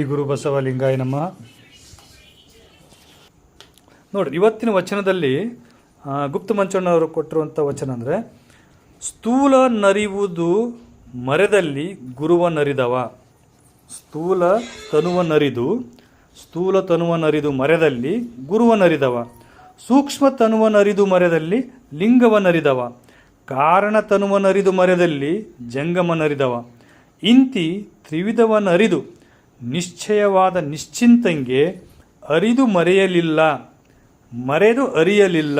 ಶ್ರೀ ಗುರು ಬಸವಲಿಂಗಾಯ ನಮ್ಮ ನೋಡ್ರಿ, ಇವತ್ತಿನ ವಚನದಲ್ಲಿ ಗುಪ್ತ ಮಂಚಣ್ಣವರು ಕೊಟ್ಟಿರುವಂಥ ವಚನ ಅಂದರೆ, ಸ್ಥೂಲ ನರಿವುದು ಮರೆದಲ್ಲಿ ಗುರುವ ನರಿದವ. ಸ್ಥೂಲ ತನುವ ನರಿದು, ಸ್ಥೂಲ ತನುವ ನರಿದು ಮರೆದಲ್ಲಿ ಗುರುವ ನರಿದವ. ಸೂಕ್ಷ್ಮ ತನುವ ನರಿದು ಮರೆದಲ್ಲಿ ಲಿಂಗವ ನರಿದವ. ಕಾರಣ ತನುವ ನರಿದು ಮರೆದಲ್ಲಿ ಜಂಗಮ ನರಿದವ. ಇಂತಿ ತ್ರಿವಿಧವ ನರಿದು ನಿಶ್ಚಯವಾದ ನಿಶ್ಚಿಂತಂಗೆ ಅರಿದು ಮರೆಯಲಿಲ್ಲ, ಮರೆದು ಅರಿಯಲಿಲ್ಲ.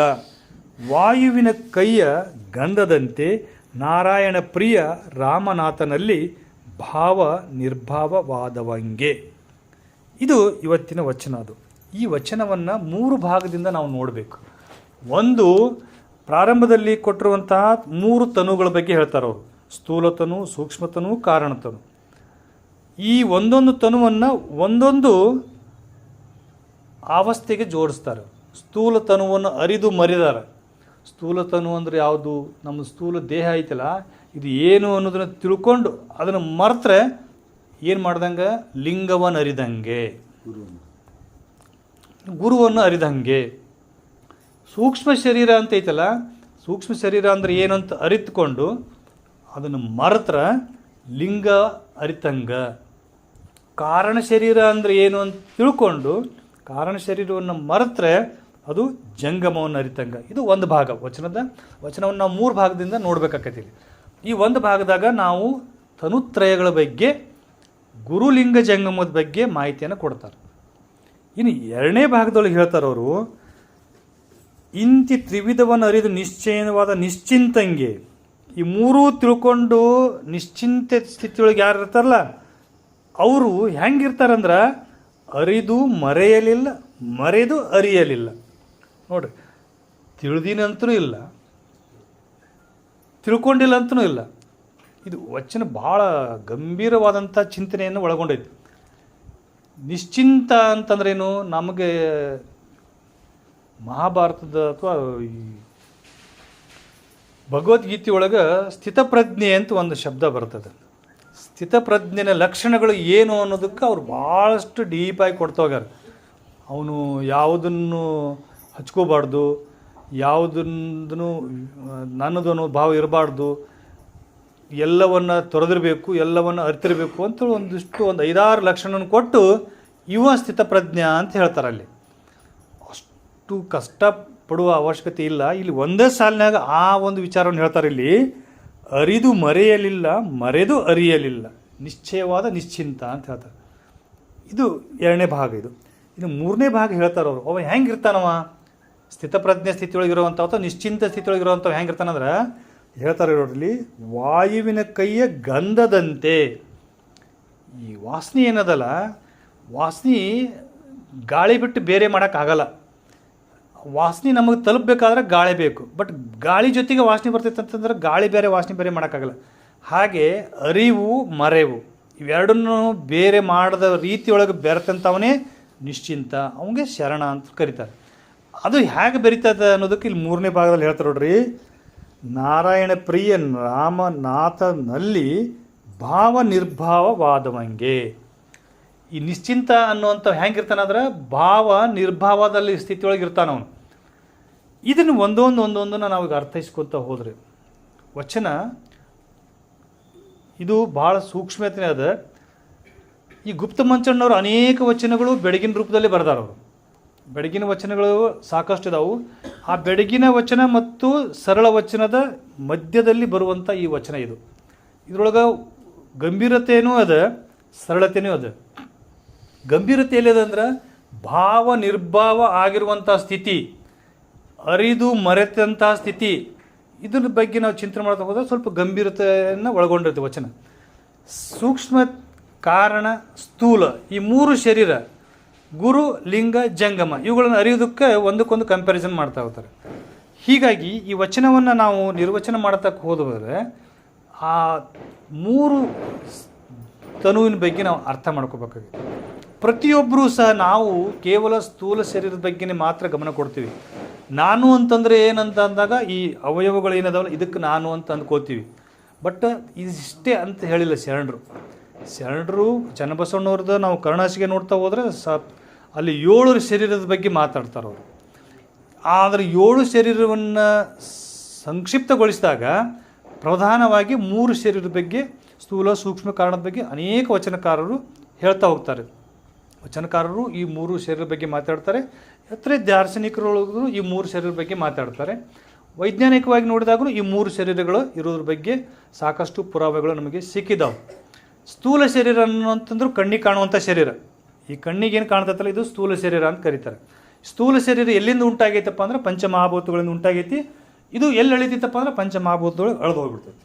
ವಾಯುವಿನ ಕೈಯ ಗಂಧದಂತೆ ನಾರಾಯಣ ಪ್ರಿಯ ರಾಮನಾಥನಲ್ಲಿ ಭಾವ ನಿರ್ಭಾವವಾದವಂಗೆ ಇದು ಇವತ್ತಿನ ವಚನ ಅದು. ಈ ವಚನವನ್ನು ಮೂರು ಭಾಗದಿಂದ ನಾವು ನೋಡಬೇಕು. ಒಂದು, ಪ್ರಾರಂಭದಲ್ಲಿ ಕೊಟ್ಟಿರುವಂತಹ ಮೂರು ತನುಗಳ ಬಗ್ಗೆ ಹೇಳ್ತಾರೆ? ಅವರು ಸ್ಥೂಲತನು, ಸೂಕ್ಷ್ಮತನು, ಕಾರಣತನು. ಈ ಒಂದೊಂದು ತನುವನ್ನು ಒಂದೊಂದು ಅವಸ್ಥೆಗೆ ಜೋಡಿಸ್ತಾರೆ. ಸ್ಥೂಲ ತನುವನ್ನು ಅರಿದು ಮರಿದಾರೆ. ಸ್ಥೂಲ ತನು ಅಂದರೆ ಯಾವುದು? ನಮ್ಮ ಸ್ಥೂಲ ದೇಹ ಐತಲ್ಲ, ಇದು ಏನು ಅನ್ನೋದನ್ನು ತಿಳ್ಕೊಂಡು ಅದನ್ನು ಮರೆತ್ರೆ ಏನು ಮಾಡ್ದಂಗೆ? ಲಿಂಗವನ್ನು ಅರಿದಂಗೆ. ಗುರುವನ್ನು ಅರಿದಂಗೆ. ಸೂಕ್ಷ್ಮ ಶರೀರ ಅಂತ ಐತಲ್ಲ, ಸೂಕ್ಷ್ಮ ಶರೀರ ಅಂದರೆ ಏನು ಅಂತ ಅರಿತುಕೊಂಡು ಅದನ್ನು ಮರೆತ್ರ ಲಿಂಗ ಅರಿತಂಗ. ಕಾರಣ ಶರೀರ ಅಂದರೆ ಏನು ಅಂತ ತಿಳ್ಕೊಂಡು ಕಾರಣ ಶರೀರವನ್ನು ಮರೆತ್ರೆ ಅದು ಜಂಗಮವನ್ನು ಅರಿತಂಗ. ಇದು ಒಂದು ಭಾಗ. ವಚನದ ವಚನವನ್ನು ನಾವು ಮೂರು ಭಾಗದಿಂದ ನೋಡ್ಬೇಕಾಕೈತಿ ಈ ಒಂದು ಭಾಗದಾಗ ನಾವು ತನುತ್ರಯಗಳ ಬಗ್ಗೆ, ಗುರುಲಿಂಗ ಜಂಗಮದ ಬಗ್ಗೆ ಮಾಹಿತಿಯನ್ನು ಕೊಡ್ತಾರೆ. ಇನ್ನು ಎರಡನೇ ಭಾಗದೊಳಗೆ ಹೇಳ್ತಾರೆ ಅವರು, ಇಂತಿ ತ್ರಿವಿಧವನ್ನು ಅರಿದು ನಿಶ್ಚಯವಾದ ನಿಶ್ಚಿಂತಂಗೆ. ಈ ಮೂರೂ ತಿಳ್ಕೊಂಡು ನಿಶ್ಚಿಂತ ಸ್ಥಿತಿಯೊಳಗೆ ಯಾರು ಇರ್ತಾರಲ್ಲ ಅವರು ಹೆಂಗಿರ್ತಾರಂದ್ರೆ ಅರಿದು ಮರೆಯಲಿಲ್ಲ, ಮರೆದು ಅರಿಯಲಿಲ್ಲ. ನೋಡ್ರಿ ತಿಳಿದಿನಂತೂ ಇಲ್ಲ ತಿಳ್ಕೊಂಡಿಲ್ಲ ಅಂತನೂ ಇಲ್ಲ. ಇದು ವಚನ ಭಾಳ ಗಂಭೀರವಾದಂಥ ಚಿಂತನೆಯನ್ನು ಒಳಗೊಂಡೈತಿ. ನಿಶ್ಚಿಂತ ಅಂತಂದ್ರೇನು ನಮಗೆ ಮಹಾಭಾರತದ ಅಥವಾ ಭಗವದ್ಗೀತೆ ಒಳಗೆ ಸ್ಥಿತಪ್ರಜ್ಞೆ ಅಂತ ಒಂದು ಶಬ್ದ ಬರ್ತದೆ. ಸ್ಥಿತಪ್ರಜ್ಞೆನ ಲಕ್ಷಣಗಳು ಏನು ಅನ್ನೋದಕ್ಕೆ ಅವ್ರು ಭಾಳಷ್ಟು ಡೀಪಾಗಿ ಕೊಡ್ತೋಗ್ಯಾರ ಅವನು ಯಾವುದನ್ನು ಹಚ್ಕೋಬಾರ್ದು, ಯಾವುದನ್ನು ನನ್ನದು ಅನ್ನೋ ಭಾವ ಇರಬಾರ್ದು, ಎಲ್ಲವನ್ನು ತೊರೆದಿರಬೇಕು, ಎಲ್ಲವನ್ನು ಅರಿತಿರಬೇಕು ಅಂತ ಒಂದಿಷ್ಟು ಒಂದು ಐದಾರು ಲಕ್ಷಣ ಕೊಟ್ಟು ಇವ ಸ್ಥಿತಪ್ರಜ್ಞ ಅಂತ ಹೇಳ್ತಾರೆ ಅಲ್ಲಿ. ಅಷ್ಟು ಕಷ್ಟಪಡುವ ಅವಶ್ಯಕತೆ ಇಲ್ಲ. ಇಲ್ಲಿ ಒಂದೇ ಸಾಲಿನಾಗ ಆ ಒಂದು ವಿಚಾರವನ್ನು ಹೇಳ್ತಾರೆ ಇಲ್ಲಿ. ಅರಿದು ಮರೆಯಲಿಲ್ಲ, ಮರೆದು ಅರಿಯಲಿಲ್ಲ. ನಿಶ್ಚಯವಾದ ನಿಶ್ಚಿಂತ ಅಂತ ಹೇಳ್ತಾರೆ. ಇದು ಎರಡನೇ ಭಾಗ ಇದು. ಇನ್ನು ಮೂರನೇ ಭಾಗ ಹೇಳ್ತಾರೆ ಅವರು. ಅವ ಹೆಂಗಿರ್ತಾನವ? ಸ್ಥಿತಪ್ರಜ್ಞೆ ಸ್ಥಿತಿಯೊಳಗಿರುವಂಥ ಅಥವಾ ನಿಶ್ಚಿಂತ ಸ್ಥಿತಿಯೊಳಗಿರುವಂಥವು ಹೆಂಗಿರ್ತಾನಂದ್ರೆ ಹೇಳ್ತಾರೆ ಇರೋದ್ರಲ್ಲಿ ವಾಯುವಿನ ಕೈಯ ಗಂಧದಂತೆ. ಈ ವಾಸನೆ ಏನದಲ್ಲ, ವಾಸನೆ ಗಾಳಿ ಬಿಟ್ಟು ಬೇರೆ ಮಾಡೋಕ್ಕಾಗಲ್ಲ. ವಾಸನೆ ನಮಗೆ ತಲುಪಬೇಕಾದ್ರೆ ಗಾಳಿ ಬೇಕು. ಬಟ್ ಗಾಳಿ ಜೊತೆಗೆ ವಾಸನೆ ಬರ್ತೈತೆ ಅಂತಂದ್ರೆ ಗಾಳಿ ಬೇರೆ, ವಾಸನೆ ಬೇರೆ ಮಾಡೋಕ್ಕಾಗಲ್ಲ. ಹಾಗೆ ಅರಿವು, ಮರೆವು ಇವೆರಡನ್ನು ಬೇರೆ ಮಾಡದ ರೀತಿಯೊಳಗೆ ಬೆರೆತಂಥವನೇ ನಿಶ್ಚಿಂತ ಅವನಿಗೆ ಶರಣ ಅಂತ ಕರೀತಾರೆ. ಅದು ಹೇಗೆ ಬೆರೀತದೆ ಅನ್ನೋದಕ್ಕೆ ಇಲ್ಲಿ ಮೂರನೇ ಭಾಗದಲ್ಲಿ ಹೇಳ್ತಾರೆ ನೋಡ್ರಿ. ನಾರಾಯಣ ಪ್ರಿಯ ರಾಮನಾಥನಲ್ಲಿ ಭಾವ ನಿರ್ಭಾವವಾದವಂಗೆ ಈ ನಿಶ್ಚಿಂತ ಅನ್ನುವಂಥ ಹೆಂಗಿರ್ತಾನಂದ್ರೆ ಭಾವ ನಿರ್ಭಾವದಲ್ಲಿ ಸ್ಥಿತಿಯೊಳಗೆ ಇರ್ತಾನವನು ಇದನ್ನು ಒಂದೊಂದು ಒಂದೊಂದನ್ನು ನಾವು ಅರ್ಥೈಸ್ಕೊತ ಹೋದ್ರೆ ವಚನ ಇದು ಭಾಳ ಸೂಕ್ಷ್ಮತೆ ಅದ. ಈ ಗುಪ್ತ ಮಂಚಣ್ಣವರು ಅನೇಕ ವಚನಗಳು ಬೆಳಗಿನ ರೂಪದಲ್ಲಿ ಬರ್ದಾರ ಅವರು. ಬೆಳಗಿನ ವಚನಗಳು ಸಾಕಷ್ಟು ಇದಾವು. ಆ ಬೆಳಗಿನ ವಚನ ಮತ್ತು ಸರಳ ವಚನದ ಮಧ್ಯದಲ್ಲಿ ಬರುವಂಥ ಈ ವಚನ ಇದು. ಇದರೊಳಗೆ ಗಂಭೀರತೆಯೂ ಅದ ಸರಳತೆಯೂ ಅದ. ಗಂಭೀರತೆ ಎಲ್ಲಿದೆ ಭಾವ ನಿರ್ಭಾವ ಆಗಿರುವಂಥ ಸ್ಥಿತಿ, ಅರಿದು ಮರೆತಂಥ ಸ್ಥಿತಿ ಇದ್ರ ಬಗ್ಗೆ ನಾವು ಚಿಂತನೆ ಮಾಡ್ತಾ ಹೋದ್ರೆ ಸ್ವಲ್ಪ ಗಂಭೀರತೆಯನ್ನು ಒಳಗೊಂಡಿರುತ್ತೆ ವಚನ. ಸೂಕ್ಷ್ಮ ಕಾರಣ, ಸ್ಥೂಲ, ಈ ಮೂರು ಶರೀರ, ಗುರು, ಲಿಂಗ, ಜಂಗಮ, ಇವುಗಳನ್ನು ಅರಿಯೋದಕ್ಕೆ ಒಂದಕ್ಕೊಂದು ಕಂಪ್ಯಾರಿಸನ್ ಮಾಡ್ತಾ ಹೋಗ್ತಾರೆ. ಹೀಗಾಗಿ ಈ ವಚನವನ್ನು ನಾವು ನಿರ್ವಚನ ಮಾಡತಕ್ಕ ಹೋದ್ರೆ ಆ ಮೂರು ತನುವಿನ ಬಗ್ಗೆ ನಾವು ಅರ್ಥ ಮಾಡ್ಕೋಬೇಕಾಗುತ್ತೆ. ಪ್ರತಿಯೊಬ್ಬರೂ ಸಹ ನಾವು ಕೇವಲ ಸ್ಥೂಲ ಶರೀರದ ಬಗ್ಗೆನೇ ಮಾತ್ರ ಗಮನ ಕೊಡ್ತೀವಿ. ನಾನು ಅಂತಂದರೆ ಏನಂತ ಅಂದಾಗ ಈ ಅವಯವಗಳು ಏನದಾವಲ್ಲ, ಇದಕ್ಕೆ ನಾನು ಅಂತ ಅಂದ್ಕೋತೀವಿ. ಬಟ್ ಇಷ್ಟೇ ಅಂತ ಹೇಳಿಲ್ಲ ಶರಣರು. ಶರಣರು ಚನ್ನಬಸವಣ್ಣವ್ರದ್ದು ನಾವು ಕರುಣಾಸಿಗೆ ನೋಡ್ತಾ ಹೋದ್ರೆ ಸ ಅಲ್ಲಿ ಏಳು ಶರೀರದ ಬಗ್ಗೆ ಮಾತಾಡ್ತಾರೆ ಅವರು. ಆದರೆ ಏಳು ಶರೀರವನ್ನು ಸಂಕ್ಷಿಪ್ತಗೊಳಿಸಿದಾಗ ಪ್ರಧಾನವಾಗಿ ಮೂರು ಶರೀರದ ಬಗ್ಗೆ, ಸ್ಥೂಲ ಸೂಕ್ಷ್ಮ ಕಾರಣದ ಬಗ್ಗೆ ಅನೇಕ ವಚನಕಾರರು ಹೇಳ್ತಾ ಹೋಗ್ತಾರೆ. ವಚನಕಾರರು ಈ ಮೂರು ಶರೀರದ ಬಗ್ಗೆ ಮಾತಾಡ್ತಾರೆ. ಎತ್ತರೆ ದಾರ್ಶನಿಕರೊಳಗೂ ಈ ಮೂರು ಶರೀರದ ಬಗ್ಗೆ ಮಾತಾಡ್ತಾರೆ. ವೈಜ್ಞಾನಿಕವಾಗಿ ನೋಡಿದಾಗ ಈ ಮೂರು ಶರೀರಗಳು ಇರೋದ್ರ ಬಗ್ಗೆ ಸಾಕಷ್ಟು ಪುರಾವೆಗಳು ನಮಗೆ ಸಿಕ್ಕಿದಾವೆ. ಸ್ಥೂಲ ಶರೀರ ಅನ್ನೋಂತಂದ್ರೆ ಕಣ್ಣಿಗೆ ಕಾಣುವಂಥ ಶರೀರ. ಈ ಕಣ್ಣಿಗೆ ಏನು ಕಾಣ್ತೈತಲ್ಲ, ಇದು ಸ್ಥೂಲ ಶರೀರ ಅಂತ ಕರೀತಾರೆ. ಸ್ಥೂಲ ಶರೀರ ಎಲ್ಲಿಂದ ಉಂಟಾಗೈತಪ್ಪ ಅಂದ್ರೆ ಪಂಚಮಹಾಭೂತಗಳಿಂದ ಉಂಟಾಗೈತಿ. ಇದು ಎಲ್ಲಿ ಅಳಿತೈತಪ್ಪ ಅಂದ್ರೆ ಪಂಚಮಹಾಭೂತದೊಳಗೆ ಅಳದೋಗ್ಬಿಡ್ತೈತಿ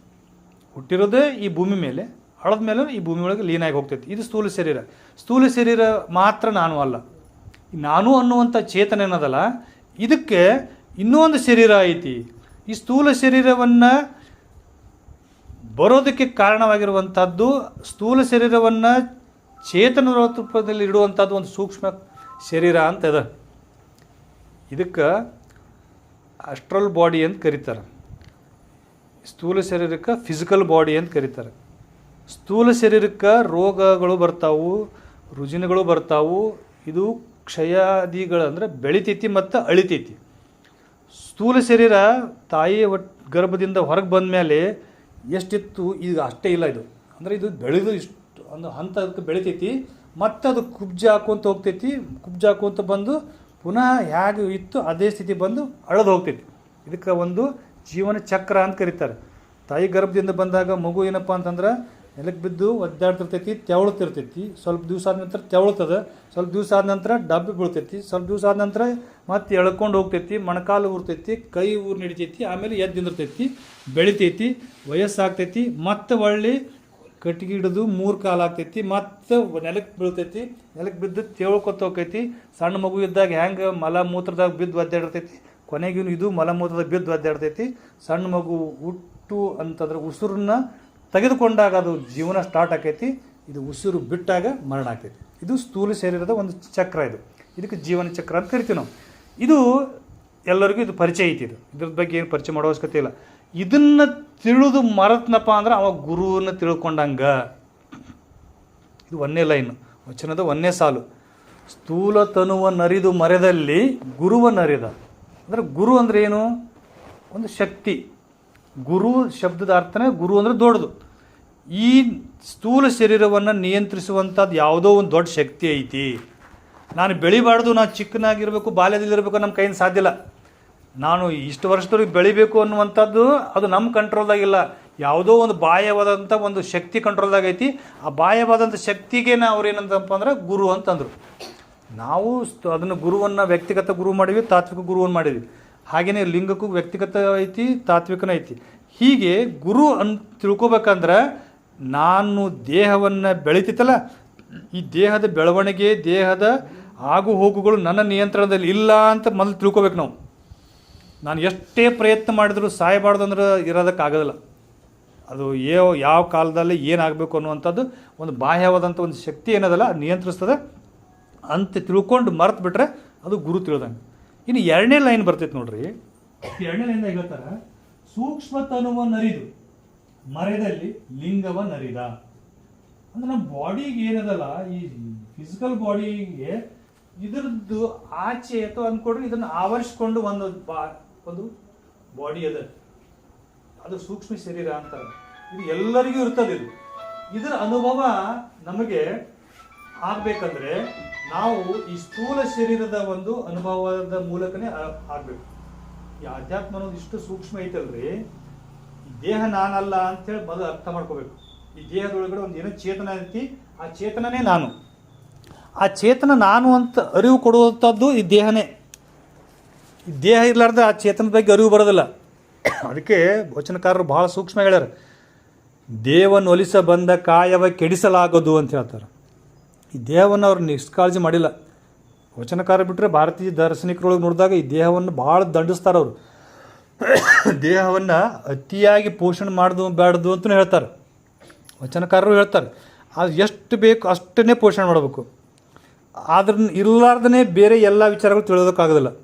ಹುಟ್ಟಿರೋದೇ ಈ ಭೂಮಿ ಮೇಲೆ. ಅಳದ ಮೇಲೆ ಈ ಭೂಮಿ ಒಳಗೆ ಲೀನಾಗಿ ಹೋಗ್ತೈತಿ. ಇದು ಸ್ಥೂಲ ಶರೀರ. ಸ್ಥೂಲ ಶರೀರ ಮಾತ್ರ ನಾನು ಅಲ್ಲ. ನಾನು ಅನ್ನುವಂಥ ಚೇತನ ಏನದಲ್ಲ? ಇದಕ್ಕೆ ಇನ್ನೂ ಒಂದು ಶರೀರ ಐತಿ. ಈ ಸ್ಥೂಲ ಶರೀರವನ್ನು ಬರೋದಕ್ಕೆ ಕಾರಣವಾಗಿರುವಂಥದ್ದು ಸ್ಥೂಲ ಶರೀರವನ್ನು ಚೇತನ ರೂಪದಲ್ಲಿ ಇಡುವಂಥದ್ದು ಒಂದು ಸೂಕ್ಷ್ಮ ಶರೀರ ಅಂತ ಇದೆ. ಇದಕ್ಕೆ ಅಸ್ಟ್ರಲ್ ಬಾಡಿ ಅಂತ ಕರೀತಾರೆ. ಸ್ಥೂಲ ಶರೀರಕ್ಕೆ ಫಿಸಿಕಲ್ ಬಾಡಿ ಅಂತ ಕರೀತಾರೆ. ಸ್ಥೂಲ ಶರೀರಕ್ಕೆ ರೋಗಗಳು ಬರ್ತಾವು, ರುಜಿನಗಳು ಬರ್ತಾವು, ಇದು ಕ್ಷಯಾದಿಗಳಂದ್ರೆ ಬೆಳಿತೈತಿ ಮತ್ತು ಅಳಿತೈತಿ. ಸ್ಥೂಲ ಶರೀರ ತಾಯಿ ಗರ್ಭದಿಂದ ಹೊರಗೆ ಬಂದ ಮೇಲೆ ಎಷ್ಟಿತ್ತು? ಈಗ ಅಷ್ಟೇ ಇಲ್ಲ ಇದು. ಅಂದರೆ ಇದು ಬೆಳೆದು ಇಷ್ಟು ಒಂದು ಅದಕ್ಕೆ ಬೆಳಿತೈತಿ. ಮತ್ತು ಅದು ಕುಬ್ಜ ಹಾಕೊಂತ ಹೋಗ್ತೈತಿ. ಕುಬ್ಜ ಹಾಕೊಂತ ಬಂದು ಪುನಃ ಹೇಗೆ ಇತ್ತು, ಅದೇ ಸ್ಥಿತಿ ಬಂದು ಅಳದು ಹೋಗ್ತೈತಿ. ಇದಕ್ಕೆ ಒಂದು ಜೀವನ ಚಕ್ರ ಅಂತ ಕರೀತಾರೆ. ತಾಯಿ ಗರ್ಭದಿಂದ ಬಂದಾಗ ಮಗು ಏನಪ್ಪ ಅಂತಂದ್ರೆ ನೆಲಕ್ಕೆ ಬಿದ್ದು ಒದ್ದಾಡ್ತಿರ್ತೈತಿ ತೆವಳ್ತಿರ್ತೈತಿ ಸ್ವಲ್ಪ ದಿವಸ ಆದ ನಂತರ ತೆವಳ್ತದೆ ಸ್ವಲ್ಪ ದಿವಸ ಆದ ನಂತರ ಡಬ್ಬಿ ಬೀಳ್ತೈತಿ. ಸ್ವಲ್ಪ ದಿವಸ ಆದ ನಂತರ ಮತ್ತೆ ಎಳ್ಕೊಂಡು ಹೋಗ್ತೈತಿ, ಮೊಣಕಾಲು ಊರ್ತೈತಿ, ಕೈ ಊರು ನಡಿತೈತಿ ಆಮೇಲೆ ಎದ್ದು ನಿಂದಿರ್ತೈತಿ, ಬೆಳಿತೈತಿ, ವಯಸ್ಸಾಗ್ತೈತಿ, ಮತ್ತೆ ಒಳ್ಳೆ ಕಟ್ಟಿಗೆ ಹಿಡಿದು ಮೂರು ಕಾಲು ಆಗ್ತೈತಿ, ಮತ್ತೆ ನೆಲಕ್ಕೆ ಬೀಳ್ತೈತಿ ನೆಲಕ್ಕೆ ಬಿದ್ದು ತೆವಳ್ಕೊತ ಹೋಗ್ತೈತಿ. ಸಣ್ಣ ಮಗು ಇದ್ದಾಗ ಹೆಂಗೆ ಮಲ ಮೂತ್ರದಾಗ ಬಿದ್ದು ಒದ್ದಾಡಿರ್ತೈತಿ ಕೊನೆಗಿನ ಇದು ಮಲ ಮೂತ್ರದಾಗ ಬಿದ್ದು ಒದ್ದಾಡ್ತೈತಿ. ಸಣ್ಣ ಮಗು ಹುಟ್ಟು ಅಂತಂದ್ರೆ ಉಸಿರನ್ನ ತೆಗೆದುಕೊಂಡಾಗ ಅದು ಜೀವನ ಸ್ಟಾರ್ಟ್ ಆಕೈತಿ, ಇದು ಉಸಿರು ಬಿಟ್ಟಾಗ ಮರಣ ಆಗ್ತೈತಿ ಇದು ಸ್ಥೂಲ ಶರೀರದ ಒಂದು ಚಕ್ರ ಇದು. ಇದಕ್ಕೆ ಜೀವನ ಚಕ್ರ ಅಂತ ಕರಿತೀವಿ ನಾವು. ಇದು ಎಲ್ಲರಿಗೂ ಇದು ಪರಿಚಯ ಐತಿ ಇದು. ಇದ್ರ ಬಗ್ಗೆ ಏನು ಪರಿಚಯ ಮಾಡೋ ಅವಶ್ಯಕತೆ ಇಲ್ಲ. ಇದನ್ನ ತಿಳಿದು ಮರತ್ನಪ್ಪ ಅಂದ್ರೆ ಅವ ಗುರುವನ್ನ ತಿಳ್ಕೊಂಡಂಗ. ಇದು ಒಂದೇ ಲೈನ್, ವಚನದ ಒಂದೇ ಸಾಲು. ಸ್ಥೂಲ ತನುವ ನರಿದು ಮರೆದಲ್ಲಿ ಗುರುವ ನರಿದ. ಅಂದ್ರೆ ಗುರು ಅಂದ್ರೆ ಏನು? ಒಂದು ಶಕ್ತಿ. ಗುರು ಶಬ್ದದ ಅರ್ಥನೇ ಗುರು ಅಂದ್ರೆ ದೊಡ್ಡದು. ಈ ಸ್ಥೂಲ ಶರೀರವನ್ನು ನಿಯಂತ್ರಿಸುವಂಥದ್ದು ಯಾವುದೋ ಒಂದು ದೊಡ್ಡ ಶಕ್ತಿ ಐತಿ. ನಾನು ಬೆಳಿಬಾರ್ದು, ನಾನು ಚಿಕ್ಕನಾಗಿರಬೇಕು, ಬಾಲ್ಯದಲ್ಲಿರಬೇಕು ನಮ್ಮ ಕೈಯಿಂದ ಸಾಧ್ಯ ಇಲ್ಲ. ನಾನು ಇಷ್ಟು ವರ್ಷದವರೆಗೆ ಬೆಳಿಬೇಕು ಅನ್ನುವಂಥದ್ದು ಅದು ನಮ್ಮ ಕಂಟ್ರೋಲ್ದಾಗಿಲ್ಲ ಯಾವುದೋ ಒಂದು ಬಾಹ್ಯವಾದಂಥ ಒಂದು ಶಕ್ತಿ ಕಂಟ್ರೋಲ್ದಾಗೈತಿ ಆ ಬಾಹ್ಯವಾದಂಥ ಶಕ್ತಿಗೆ ಅವ್ರು ಏನಂತಪ್ಪ ಅಂದ್ರೆ ಗುರು ಅಂತಂದರು. ನಾವು ಅದನ್ನು ಗುರುವನ್ನು ವ್ಯಕ್ತಿಗತ ಗುರು ಮಾಡಿವಿ ತಾತ್ವಿಕ ಗುರುವನ್ನು ಮಾಡಿದ್ವಿ. ಹಾಗೆಯೇ ಲಿಂಗಕ್ಕೂ ವ್ಯಕ್ತಿಗತ ಐತಿ, ತಾತ್ವಿಕನ ಐತಿ. ಹೀಗೆ ಗುರು ಅಂತ ತಿಳ್ಕೊಬೇಕಂದ್ರೆ ನಾನು ದೇಹವನ್ನು ಬೆಳೀತಿತ್ತಲ್ಲ, ಈ ದೇಹದ ಬೆಳವಣಿಗೆ, ದೇಹದ ಆಗು ಹೋಗುಗಳು ನನ್ನ ನಿಯಂತ್ರಣದಲ್ಲಿ ಇಲ್ಲ ಅಂತ ಮೊದಲು ತಿಳ್ಕೊಬೇಕು ನಾವು. ನಾನು ಎಷ್ಟೇ ಪ್ರಯತ್ನ ಮಾಡಿದರೂ ಸಾಯಬಾರ್ದು ಅಂದ್ರೆ ಇರೋದಕ್ಕಾಗೋದಿಲ್ಲ. ಅದು ಯಾವ ಯಾವ ಕಾಲದಲ್ಲಿ ಏನಾಗಬೇಕು ಅನ್ನುವಂಥದ್ದು ಒಂದು ಬಾಹ್ಯವಾದಂಥ ಒಂದು ಶಕ್ತಿ ಏನದಲ್ಲ ನಿಯಂತ್ರಿಸ್ತದೆ. ಅಂತ ತಿಳ್ಕೊಂಡು ಮರೆತು ಬಿಟ್ರೆ ಅದು ಗುರು ತಿಳಿದಂಗೆ. ಇನ್ನು ಎರಡನೇ ಲೈನ್ ಬರ್ತೈತೆ ನೋಡ್ರಿ. ಎರಡನೇ ಲೈನ್ ಹೇಳ್ತಾರೆ ಸೂಕ್ಷ್ಮ ಅರಿದು ಮರೆದಲ್ಲಿ ಲಿಂಗವ ನರಿದ. ಅಂದ್ರೆ ನಮ್ಮ ಬಾಡಿಗೆ ಏನದಲ್ಲ, ಈ ಫಿಸಿಕಲ್ ಬಾಡಿಗೆ ಇದರದ್ದು ಆಚೆ ಅಥವಾ ಅಂದ್ಕೊಂಡ್ರೆ ಇದನ್ನು ಆವರಿಸ್ಕೊಂಡು ಒಂದು ಬಾ, ಒಂದು ಬಾಡಿ ಅದ. ಅದು ಸೂಕ್ಷ್ಮ ಶರೀರ ಅಂತ ಇದು ಎಲ್ಲರಿಗೂ ಇರ್ತದೆ ಇದು. ಇದರ ಅನುಭವ ನಮಗೆ ಆಗ್ಬೇಕಂದ್ರೆ ನಾವು ಈ ಸ್ಥೂಲ ಶರೀರದ ಒಂದು ಅನುಭವದ ಮೂಲಕನೇ ಆಗ್ಬೇಕು. ಈ ಆಧ್ಯಾತ್ಮ ಅನ್ನೋದು ಇಷ್ಟು ಸೂಕ್ಷ್ಮ ಐತಲ್ರಿ ದೇಹ ನಾನಲ್ಲ ಅಂತೇಳಿ ಮೊದಲು ಅರ್ಥ ಮಾಡ್ಕೋಬೇಕು. ಈ ದೇಹದೊಳಗಡೆ ಒಂದು ಏನೋ ಚೇತನ ಐತಿ, ಆ ಚೇತನನೇ ನಾನು. ಆ ಚೇತನ ನಾನು ಅಂತ ಅರಿವು ಕೊಡುವಂಥದ್ದು ಈ ದೇಹನೇ. ದೇಹ ಇರಲಾರ್ದ ಆ ಚೇತನದ ಬಗ್ಗೆ ಅರಿವು ಬರೋದಿಲ್ಲ. ಅದಕ್ಕೆ ವಚನಕಾರರು ಬಹಳ ಸೂಕ್ಷ್ಮ ಹೇಳ್ಯಾರ. ದೇವನೊಲಿಸ ಬಂದ ಕಾಯವ ಕೆಡಿಸಲಾಗದು ಅಂತ ಹೇಳ್ತಾರೆ. ಈ ದೇಹವನ್ನು ಅವ್ರು ನಿಷ್ಕಾಳಜಿ ಮಾಡಿಲ್ಲ. ವಚನಕಾರ ಬಿಟ್ಟರೆ ಭಾರತೀಯ ದಾರ್ಶನಿಕರೊಳಗೆ ನೋಡಿದಾಗ ಈ ದೇಹವನ್ನು ಭಾಳ ದಂಡಿಸ್ತಾರೆ ಅವರು ದೇಹವನ್ನು ಅತಿಯಾಗಿ ಪೋಷಣೆ ಮಾಡ್ದು, ಬ್ಯಾಡ್ದು ಅಂತಲೂ ಹೇಳ್ತಾರೆ. ವಚನಕಾರರು ಹೇಳ್ತಾರೆ. ಅದು ಎಷ್ಟು ಬೇಕು ಅಷ್ಟನ್ನೇ ಪೋಷಣೆ ಮಾಡಬೇಕು. ಆದ್ರ ಇರಲಾರ್ದೇ ಬೇರೆ ಎಲ್ಲ ವಿಚಾರಗಳು ತಿಳಿಯೋದಕ್ಕಾಗೋದಿಲ್ಲ.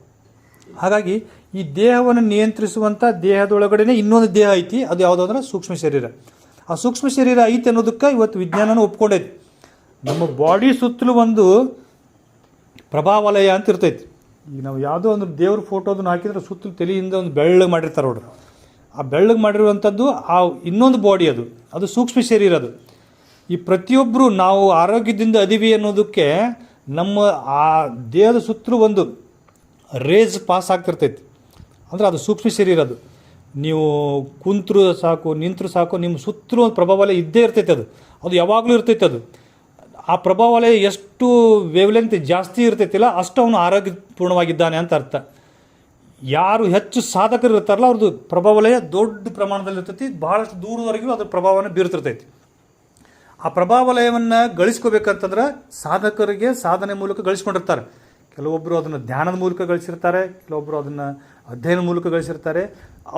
ಹಾಗಾಗಿ ಈ ದೇಹವನ್ನು ನಿಯಂತ್ರಿಸುವಂಥ ದೇಹದೊಳಗಡೆನೇ ಇನ್ನೊಂದು ದೇಹ ಐತಿ, ಅದು ಯಾವುದು ಅಂದ್ರೆ ಸೂಕ್ಷ್ಮ ಶರೀರ. ಆ ಸೂಕ್ಷ್ಮ ಶರೀರ ಐತಿ ಅನ್ನೋದಕ್ಕೆ ಇವತ್ತು ವಿಜ್ಞಾನನೂ ಒಪ್ಕೊಂಡೈತಿ. ನಮ್ಮ ಬಾಡಿ ಸುತ್ತಲೂ ಒಂದು ಪ್ರಭಾವಲಯ ಅಂತ ಇರ್ತೈತಿ. ಈಗ ನಾವು ಯಾವುದೋ ಒಂದು ದೇವ್ರ ಫೋಟೋದನ್ನ ಹಾಕಿದ್ರೆ ಸುತ್ತಲೂ ತಲೆಯಿಂದ ಒಂದು ಬೆಳ್ಳಗೆ ಮಾಡಿರ್ತಾರೆ ನೋಡ್ರಿ. ಆ ಬೆಳ್ಳಗೆ ಮಾಡಿರುವಂಥದ್ದು ಆ ಇನ್ನೊಂದು ಬಾಡಿ ಅದು. ಅದು ಸೂಕ್ಷ್ಮ ಶರೀರ ಅದು. ಈ ಪ್ರತಿಯೊಬ್ಬರು ನಾವು ಆರೋಗ್ಯದಿಂದ ಅದೀವಿ ಅನ್ನೋದಕ್ಕೆ ನಮ್ಮ ಆ ದೇಹದ ಸುತ್ತಲೂ ಒಂದು ರೇಜ್ ಪಾಸ್ ಆಗ್ತಿರ್ತೈತಿ. ಅಂದರೆ ಅದು ಸೂಕ್ಷ್ಮ ಶರೀರ ಅದು. ನೀವು ಕುಂತರು ಸಾಕು, ನಿಂತರು ಸಾಕು, ನಿಮ್ಮ ಸುತ್ತಲೂ ಒಂದು ಪ್ರಭಾವ ಇದ್ದೇ ಇರ್ತೈತೆ ಅದು. ಅದು ಯಾವಾಗಲೂ ಇರ್ತೈತೆ ಅದು. ಆ ಪ್ರಭಾವಲಯ ಎಷ್ಟು ವೇವ್ಲೆಂತ್ ಜಾಸ್ತಿ ಇರ್ತೈತಿಲ್ಲ ಅಷ್ಟು ಅವನು ಆರೋಗ್ಯಪೂರ್ಣವಾಗಿದ್ದಾನೆ ಅಂತ ಅರ್ಥ. ಯಾರು ಹೆಚ್ಚು ಸಾಧಕರು ಇರ್ತಾರಲ್ಲ, ಅವ್ರದ್ದು ಪ್ರಭಾವಲಯ ದೊಡ್ಡ ಪ್ರಮಾಣದಲ್ಲಿ ಇರ್ತೈತಿ ಭಾಳಷ್ಟು ದೂರದವರೆಗೂ ಅದ್ರ ಪ್ರಭಾವವನ್ನು ಬೀರ್ತಿರ್ತೈತಿ. ಆ ಪ್ರಭಾವಲಯವನ್ನು ಗಳಿಸ್ಕೋಬೇಕಂತಂದ್ರೆ ಸಾಧಕರಿಗೆ ಸಾಧನೆ ಮೂಲಕ ಗಳಿಸ್ಕೊಂಡಿರ್ತಾರೆ. ಕೆಲವೊಬ್ಬರು ಅದನ್ನು ಧ್ಯಾನದ ಮೂಲಕ ಗಳಿಸಿರ್ತಾರೆ ಕೆಲವೊಬ್ಬರು ಅದನ್ನು ಅಧ್ಯಯನ ಮೂಲಕ ಗಳಿಸಿರ್ತಾರೆ.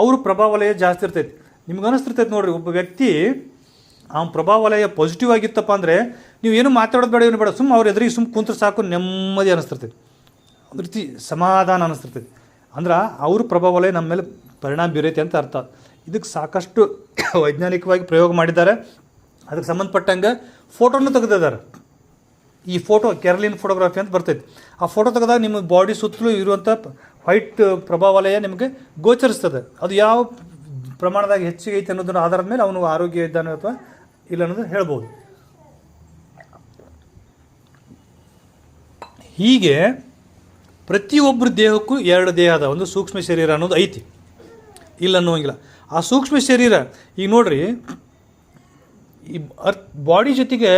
ಅವ್ರ ಪ್ರಭಾವಲಯ ಜಾಸ್ತಿ ಇರ್ತೈತಿ. ನಿಮ್ಗೆ ಅನಿಸ್ತಿರ್ತೈತೆ ನೋಡ್ರಿ, ಒಬ್ಬ ವ್ಯಕ್ತಿ ಆ ಪ್ರಭಾವಲಯ ಪಾಸಿಟಿವ್ ಆಗಿತ್ತಪ್ಪ ಅಂದರೆ ನೀವು ಏನು ಮಾತಾಡೋದು ಬೇಡ, ಏನು ಬೇಡ ಸುಮ್ಮ ಅವ್ರು ಎದುರಿಗೆ ಸುಮ್ಮ ಕುಂತ್ರೆ ಸಾಕು, ನೆಮ್ಮದಿ ಅನ್ನಿಸ್ತಿರ್ತೈತಿ ಒಂದು ರೀತಿ ಸಮಾಧಾನ ಅನ್ನಿಸ್ತಿರ್ತೈತಿ ಅಂದ್ರೆ ಅವ್ರ ಪ್ರಭಾವ ವಲಯ ನಮ್ಮ ಮೇಲೆ ಪರಿಣಾಮ ಬೀರೈತಿ ಅಂತ ಅರ್ಥ. ಇದಕ್ಕೆ ಸಾಕಷ್ಟು ವೈಜ್ಞಾನಿಕವಾಗಿ ಪ್ರಯೋಗ ಮಾಡಿದ್ದಾರೆ. ಅದಕ್ಕೆ ಸಂಬಂಧಪಟ್ಟಂಗೆ ಫೋಟೋನು ತೆಗೆದಿದ್ದಾರೆ. ಈ ಫೋಟೋ ಕೆರಲಿನ್ ಫೋಟೋಗ್ರಫಿ ಅಂತ ಬರ್ತೈತಿ. ಆ ಫೋಟೋ ತೆಗೆದಾಗ ನಿಮ್ಮ ಬಾಡಿ ಸುತ್ತಲೂ ಇರುವಂಥ ವೈಟ್ ಪ್ರಭಾವಲಯ ನಿಮಗೆ ಗೋಚರಿಸ್ತದೆ. ಅದು ಯಾವ ಪ್ರಮಾಣದಾಗ ಹೆಚ್ಚಿಗೆ ಐತೆ ಅನ್ನೋದನ್ನು ಆಧಾರದ ಮೇಲೆ ಅವನು ಆರೋಗ್ಯ ಇದ್ದಾನೆ ಅಥವಾ ಇಲ್ಲ ಅನ್ನೋದು ಹೇಳ್ಬೋದು. ಹೀಗೆ ಪ್ರತಿಯೊಬ್ಬರ ದೇಹಕ್ಕೂ ಎರಡು ದೇಹ ಅದ ಒಂದು ಸೂಕ್ಷ್ಮ ಶರೀರ ಅನ್ನೋದು ಐತಿ. ಇಲ್ಲ ಅನ್ನೋಂಗಿಲ್ಲ ಆ ಸೂಕ್ಷ್ಮ ಶರೀರ, ಈಗ ನೋಡ್ರಿ, ಈ ಅರ್ಥ್ ಬಾಡಿ ಜೊತೆಗೆ